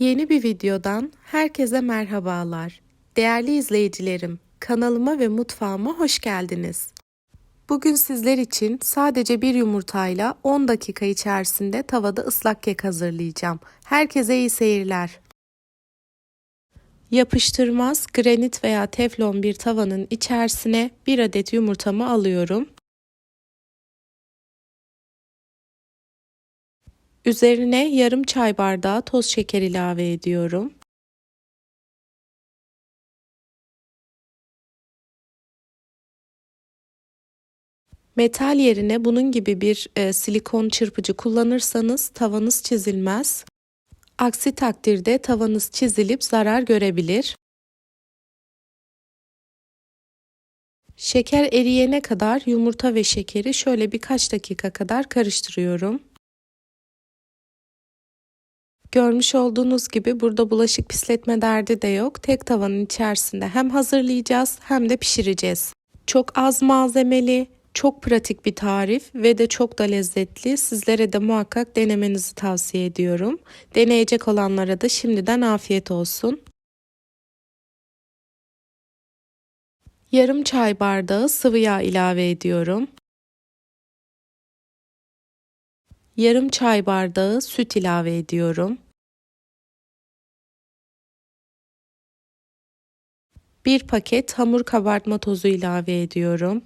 Yeni bir videodan herkese merhabalar. Değerli izleyicilerim, kanalıma ve mutfağıma hoş geldiniz. Bugün sizler için sadece bir yumurtayla 10 dakika içerisinde tavada ıslak kek hazırlayacağım. Herkese iyi seyirler. Yapıştırmaz granit veya teflon bir tavanın içerisine bir adet yumurtamı alıyorum. Üzerine yarım çay bardağı toz şeker ilave ediyorum. Metal yerine bunun gibi bir e, silikon çırpıcı kullanırsanız tavanız çizilmez. Aksi takdirde tavanız çizilip zarar görebilir. Şeker eriyene kadar yumurta ve şekeri şöyle birkaç dakika kadar karıştırıyorum. Görmüş olduğunuz gibi burada bulaşık pisletme derdi de yok. Tek tavanın içerisinde hem hazırlayacağız hem de pişireceğiz. Çok az malzemeli, çok pratik bir tarif ve de çok da lezzetli. Sizlere de muhakkak denemenizi tavsiye ediyorum. Deneyecek olanlara da şimdiden afiyet olsun. Yarım çay bardağı sıvı yağ ilave ediyorum. Yarım çay bardağı süt ilave ediyorum. Bir paket hamur kabartma tozu ilave ediyorum.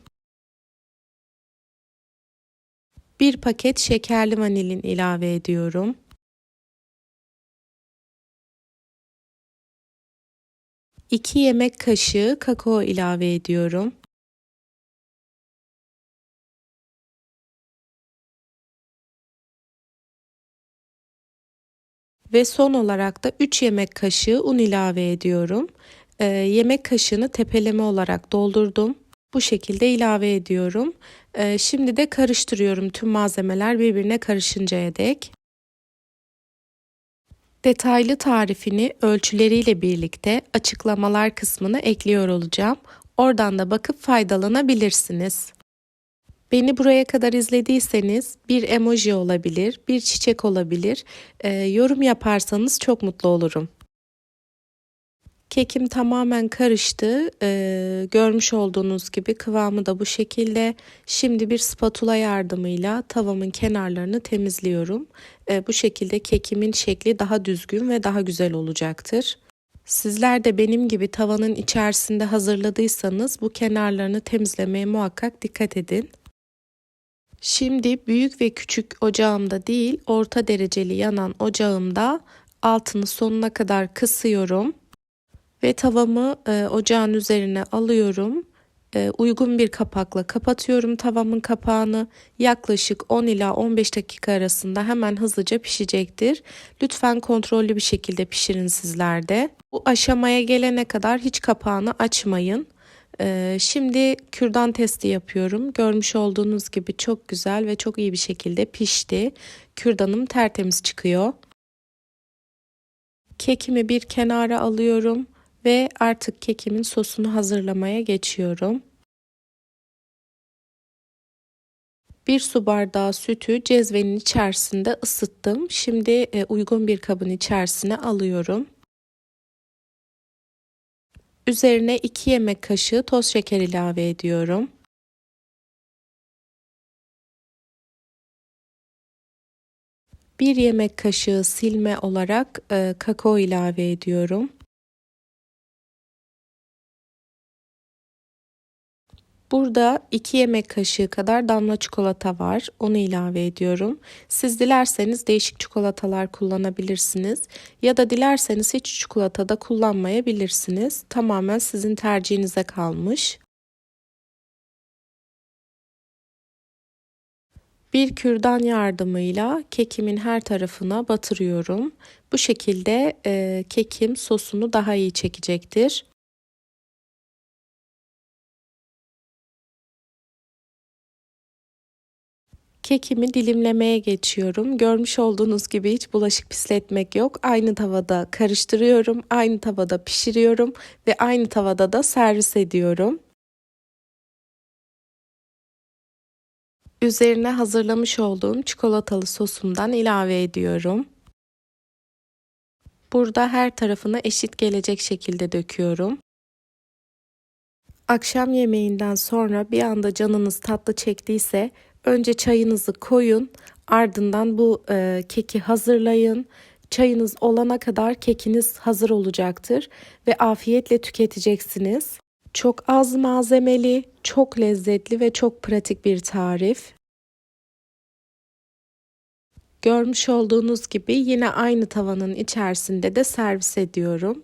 Bir paket şekerli vanilin ilave ediyorum. İki yemek kaşığı kakao ilave ediyorum. Ve son olarak da 3 yemek kaşığı un ilave ediyorum. Ee, yemek kaşığını tepeleme olarak doldurdum. Bu şekilde ilave ediyorum. Ee, şimdi de karıştırıyorum tüm malzemeler birbirine karışıncaya dek. Detaylı tarifini ölçüleriyle birlikte açıklamalar kısmına ekliyor olacağım. Oradan da bakıp faydalanabilirsiniz. Beni buraya kadar izlediyseniz bir emoji olabilir, bir çiçek olabilir. E, yorum yaparsanız çok mutlu olurum. Kekim tamamen karıştı. Ee, görmüş olduğunuz gibi kıvamı da bu şekilde. Şimdi bir spatula yardımıyla tavamın kenarlarını temizliyorum. Ee, bu şekilde kekimin şekli daha düzgün ve daha güzel olacaktır. Sizler de benim gibi tavanın içerisinde hazırladıysanız bu kenarlarını temizlemeye muhakkak dikkat edin. Şimdi büyük ve küçük ocağımda değil, orta dereceli yanan ocağımda altını sonuna kadar kısıyorum ve tavamı e, ocağın üzerine alıyorum. E, uygun bir kapakla kapatıyorum tavamın kapağını. Yaklaşık 10 ila 15 dakika arasında hemen hızlıca pişecektir. Lütfen kontrollü bir şekilde pişirin sizler de. Bu aşamaya gelene kadar hiç kapağını açmayın. Ee, şimdi kürdan testi yapıyorum. Görmüş olduğunuz gibi çok güzel ve çok iyi bir şekilde pişti. Kürdanım tertemiz çıkıyor. Kekimi bir kenara alıyorum ve artık kekimin sosunu hazırlamaya geçiyorum. Bir su bardağı sütü cezvenin içerisinde ısıttım. Şimdi e, uygun bir kabın içerisine alıyorum. Üzerine 2 yemek kaşığı toz şeker ilave ediyorum. Bir yemek kaşığı silme olarak e, kakao ilave ediyorum. Burada 2 yemek kaşığı kadar damla çikolata var. Onu ilave ediyorum. Siz dilerseniz değişik çikolatalar kullanabilirsiniz. Ya da dilerseniz hiç çikolata da kullanmayabilirsiniz. Tamamen sizin tercihinize kalmış. Bir kürdan yardımıyla kekimin her tarafına batırıyorum. Bu şekilde e, kekim sosunu daha iyi çekecektir. Kekimi dilimlemeye geçiyorum. Görmüş olduğunuz gibi hiç bulaşık pisletmek yok. Aynı tavada karıştırıyorum, aynı tavada pişiriyorum ve aynı tavada da servis ediyorum. Üzerine hazırlamış olduğum çikolatalı sosumdan ilave ediyorum. Burada her tarafına eşit gelecek şekilde döküyorum. Akşam yemeğinden sonra bir anda canınız tatlı çektiyse önce çayınızı koyun, ardından bu e, keki hazırlayın. Çayınız olana kadar kekiniz hazır olacaktır ve afiyetle tüketeceksiniz. Çok az malzemeli, çok lezzetli ve çok pratik bir tarif. Görmüş olduğunuz gibi yine aynı tavanın içerisinde de servis ediyorum.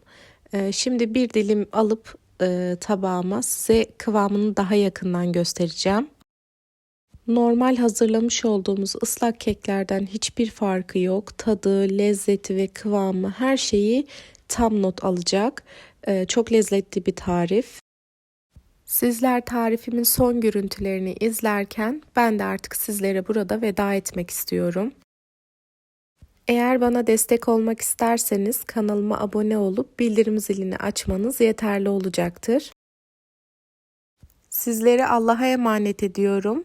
Ee, şimdi bir dilim alıp e, tabağıma size kıvamını daha yakından göstereceğim. Normal hazırlamış olduğumuz ıslak keklerden hiçbir farkı yok. Tadı, lezzeti ve kıvamı her şeyi tam not alacak. Ee, çok lezzetli bir tarif. Sizler tarifimin son görüntülerini izlerken ben de artık sizlere burada veda etmek istiyorum. Eğer bana destek olmak isterseniz kanalıma abone olup bildirim zilini açmanız yeterli olacaktır. Sizleri Allah'a emanet ediyorum.